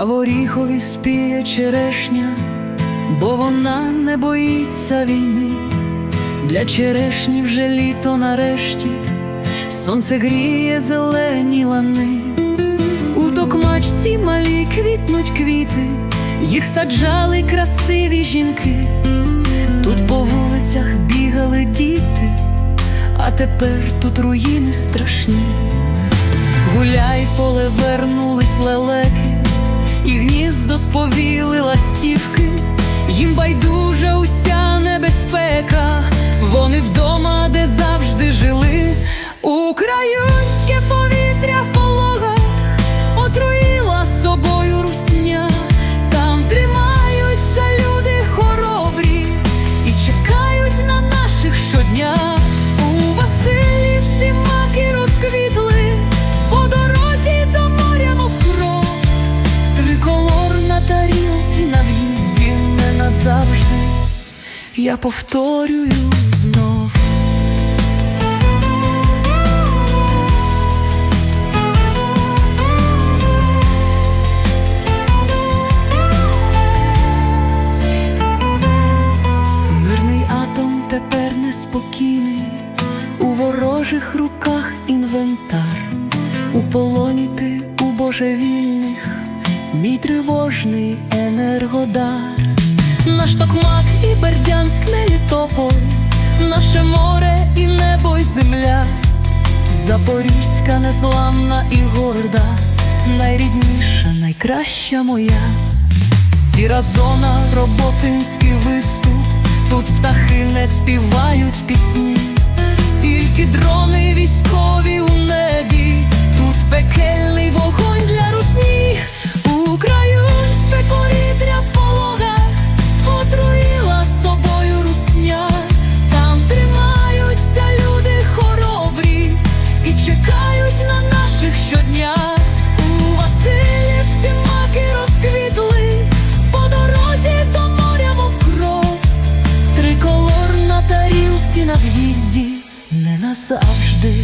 горіхові спіє черешня, бо вона не боїться війни. Для черешні вже літо нарешті, сонце гріє зелені лани. У токмачці малі квітнуть квіти, їх саджали красиві жінки. Тут по вулицях бігали діти, а тепер тут руїни страшні. Гуляй, поле вернулись лелеки, і гніздо сповіли ластівки, їм байдуже уся небезпека, вони вдома, де завжди жили. Українське Я повторюю знов. Мирний атом тепер неспокійний, у ворожих руках інвентар, у полоні ти у божевільних, мій тривожний енергодар, наш токмак і Бердянськ Мелітополь, наше море і небо, й земля, Запорізька незламна і горда, найрідніша, найкраща моя. Сіра зона, роботинський виступ, тут птахи не співають пісні, тарілці на в'їзді не назавжди.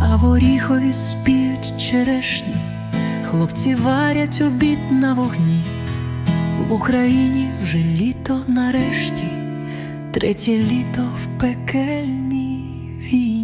А в Оріхові спіють черешні, хлопці варять обід на вогні. В Україні вже літо нарешті, третє літо в пекельній війні.